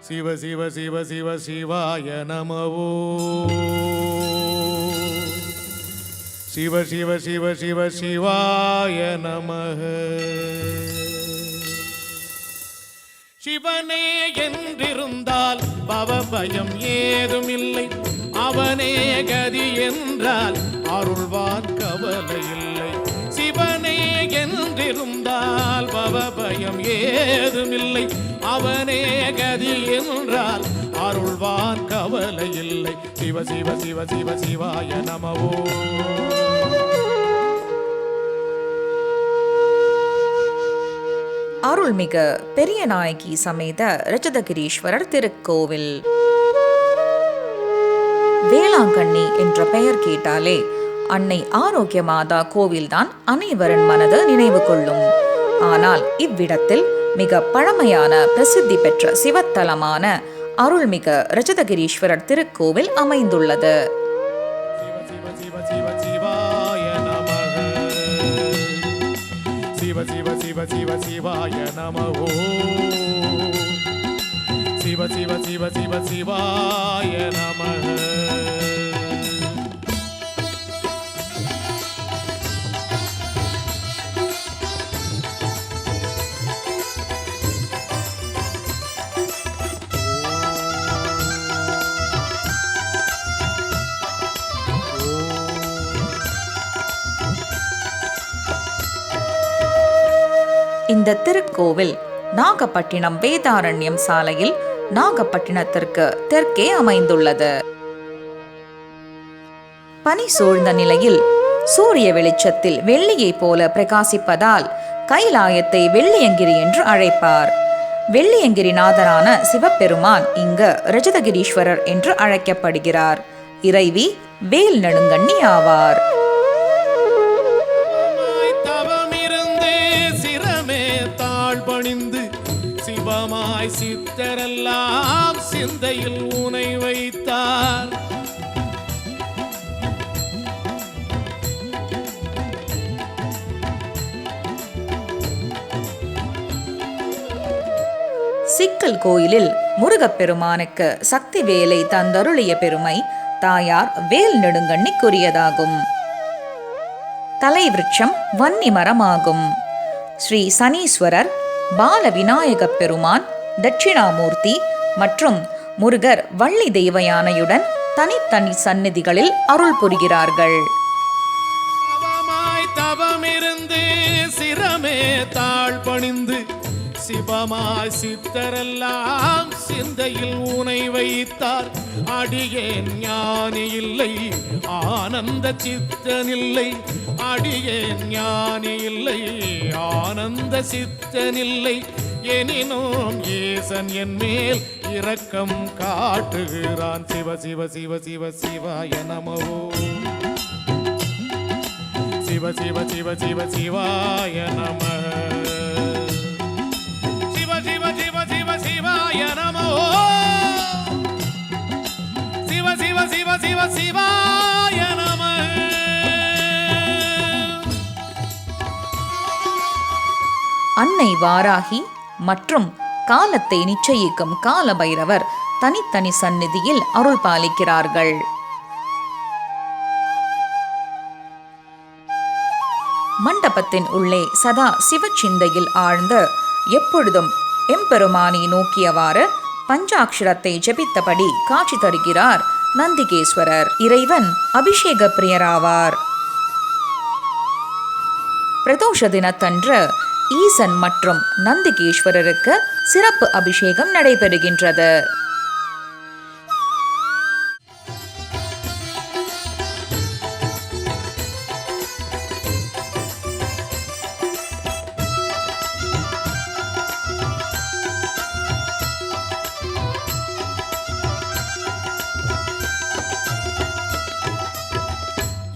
சிவ சிவ சிவ சிவ சிவாய நமவோ. சிவ சிவ சிவ சிவ சிவாய நமக. சிவனே என்றிருந்தால் பவபயம் ஏதுமில்லை. அவனே கதி என்றால் அருள்வான் கவலை இல்லை. இருந்தால் பவபயம் ஏதுமில்லை. அவனே கதி என்றால் அருள்வான் கவலை இல்லை. சிவ சிவ சிவ சிவ சிவாய நமவோ. அருள்மிகு பெரிய நாயகி சமேத ரஜதகிரீஸ்வரர் திருக்கோவில். வேளாங்கண்ணி என்ற பெயர் கேட்டாலே அன்னை ஆரோக்கிய மாதா கோவில்தான் அனைவரின் மனது நினைவு கொள்ளும். ஆனால் இவ்விடத்தில் மிக பழமையான பிரசித்தி பெற்ற சிவத்தலமான அருள்மிகு ரஜதகிரீஸ்வரர் திருக்கோவில் அமைந்துள்ளது. சிவ சிவ சிவ சிவ சிவாய நமக. சிவ சிவ சிவ சிவ சிவாய நமோ இந்த திருக்கோவில் நாகப்பட்டினம் வேதாரண்யம் சாலையில் நாகப்பட்டினத்திற்கு தெற்கே அமைந்துள்ளது. பனி சூழ்ந்த நிலையில் சூரிய வெளிச்சத்தில் வெள்ளியைப் போல பிரகாசிப்பதால் கைலாயத்தை வெள்ளியங்கிரி என்று அழைப்பார். வெள்ளியங்கிரிநாதரான சிவபெருமான் இங்கு ரஜதகிரீஸ்வரர் என்று அழைக்கப்படுகிறார். இறைவி வேல் நெடுங்கண்ணி ஆவார். சிவமாய் சித்தரெல்லாம் சிந்தையில் உனை வைத்தார். சிக்கல் கோயிலில் முருகப்பெருமானுக்கு சக்தி வேலை தந்தருளிய பெருமை தாயார் வேல் நெடுங்கண்ணிக்குரியதாகும். தலைவிருட்சம் வன்னி மரமாகும் ஸ்ரீ சனீஸ்வரர் பால விநாயகப் பெருமான் தட்சிணாமூர்த்தி மற்றும் முருகர் வள்ளி தெய்வயானையுடன் தனித்தனி சந்நிதிகளில் அருள் புரிகிறார்கள். தவமிருந்து சிரமே தாழ் பணிந்து சிவமாய் சித்தரெல்லாம் சிந்தையில் உனை வைத்தார். அடியேன் ஞானி இல்லை ஆனந்த சித்தனில்லை. அடியேன் ஞானி இல்லை ஆனந்த சித்தனில்லை. எனினும் ஈசன் என் மேல் இரக்கம் காட்டுகிறான் சிவ சிவ சிவ சிவ சிவாய நமவோ சிவ சிவ சிவ சிவ சிவாய நம சிவ சிவ சிவ சிவ சிவாய நமோ சிவ சிவ சிவ சிவ சிவாய நம அன்னை வாராகி மற்றும் காலத்தை நிச்சயிக்கும் கால பைரவர் தனித்தனி சந்நிதியில் அருள் பாலிக்கிறார்கள் மண்டபத்தின் உள்ளே சதா சிவச்சிந்தையில் ஆழ்ந்த எப்பொழுதும் எம்பெருமானை நோக்கியவாறு பஞ்சாட்சரத்தை ஜெபித்தபடி காட்சி தருகிறார் நந்திகேஸ்வரர். இறைவன் அபிஷேக பிரியராவார் பிரதோஷ தினத்தன்று ஈசன் மற்றும் நந்திகேஸ்வரருக்கு சிறப்பு அபிஷேகம் நடைபெறுகின்றது.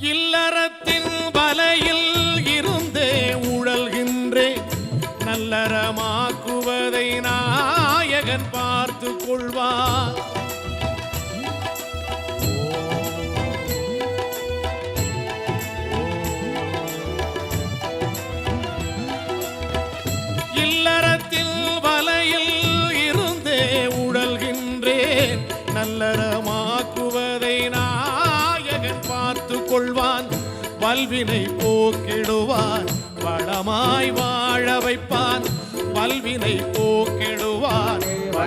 இல்லறத்தின் வலையில் மகன் பார்த்து கொள்வார். இல்லறத்தில் வலையில் இருந்தே உடல் நல்லறமாக்குவதை நாயகன் பார்த்து கொள்வான். வல்வினை போக்கிடுவான். வளமாய் வாழ வைப்பான். பல்வினை போக்கிடுவான்.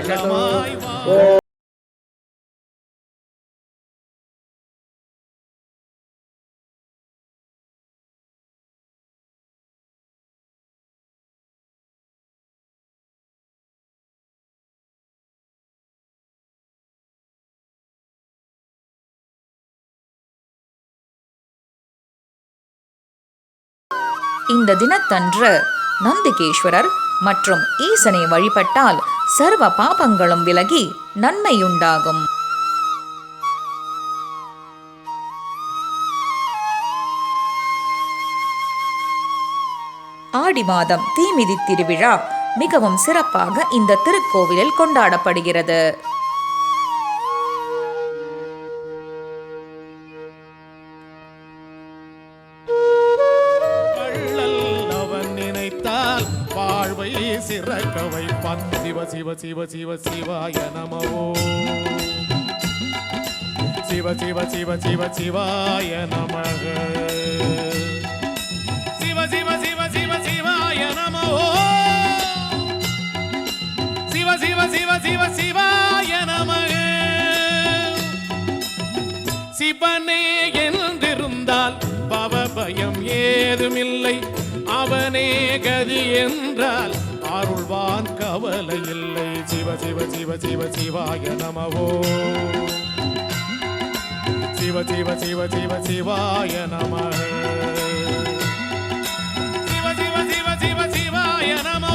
இந்த தினத்தன்று நந்திகேஸ்வரர் மற்றும் ஈசனை வழிபட்டால் சர்வ பாபங்களும் விலகி நன்மையுண்டாகும். ஆடி மாதம் தீமிதி திருவிழா மிகவும் சிறப்பாக இந்த திருக்கோவிலில் கொண்டாடப்படுகிறது. சிவ சிவ சிவ சிவ சிவாய நமவோ சிவ சிவ சிவ சிவ சிவாய நமக சிவ சிவ சிவ சிவ சிவாய நமவோ சிவ சிவ சிவ சிவ சிவாய நமக சிவனே என்றிருந்தால் பவபயம் ஏதுமில்லை அவனே கதி என்றால் அருள்வான் கவலை இல்லை. சிவ சிவ சிவ சிவ சிவாய நமவோ. சிவ சிவ சிவ சிவ சிவாய நம சிவ சிவ சிவ சிவ சிவாய நமோ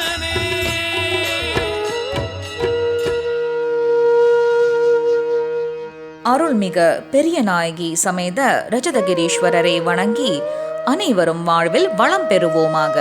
அருள்மிகு பெரிய நாயகி சமேத ரஜதகிரீஸ்வரரை வணங்கி அனைவரும் வாழ்வில் வளம் பெறுவோமாக.